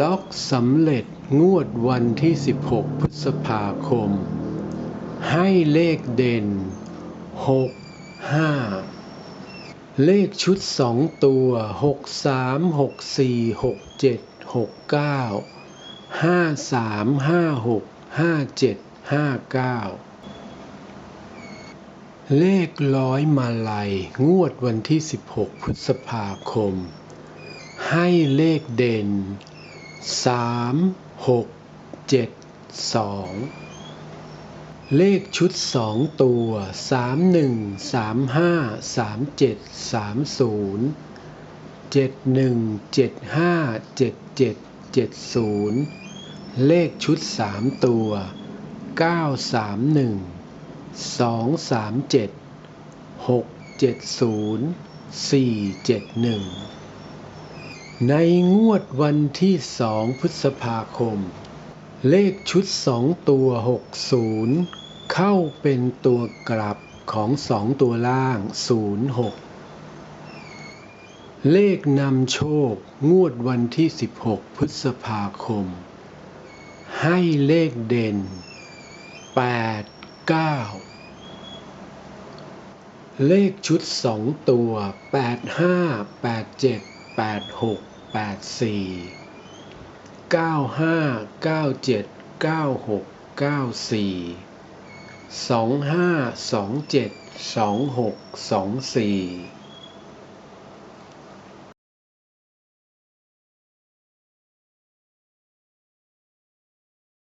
ล็อกสำเร็จงวดวันที่ 16 พฤษภาคม ให้เลขเด่น 6 5 เลขชุด 2 ตัว 6 3 6 4 6 7 6 9 5 3 5 6 5 7 5 9 เลขร้อยมาลัย งวดวันที่ 16 พฤษภาคม ให้เลขเด่น 3 6 7 2เลขชุด2ตัว3 1 3 5 3 7 3 0 7 1 7 5 7 7 7 0เลขชุด3ตัว9 3 1สองสามเจ็ดหกเจ็ดศูนย์สี่เจ็ดหนึ่ง ในงวดวันที่สองพฤษภาคม เลขชุดสองตัวหกศูนย์เข้าเป็นตัวกลับของสองตัวล่างศูนย์หกเลขนำโชคงวดวันที่ 16 พฤษภาคม ให้เลขเด่น 8 9 เลขชุด2ตัว 85 87 86 84 95 97 96 94 25 27 26 24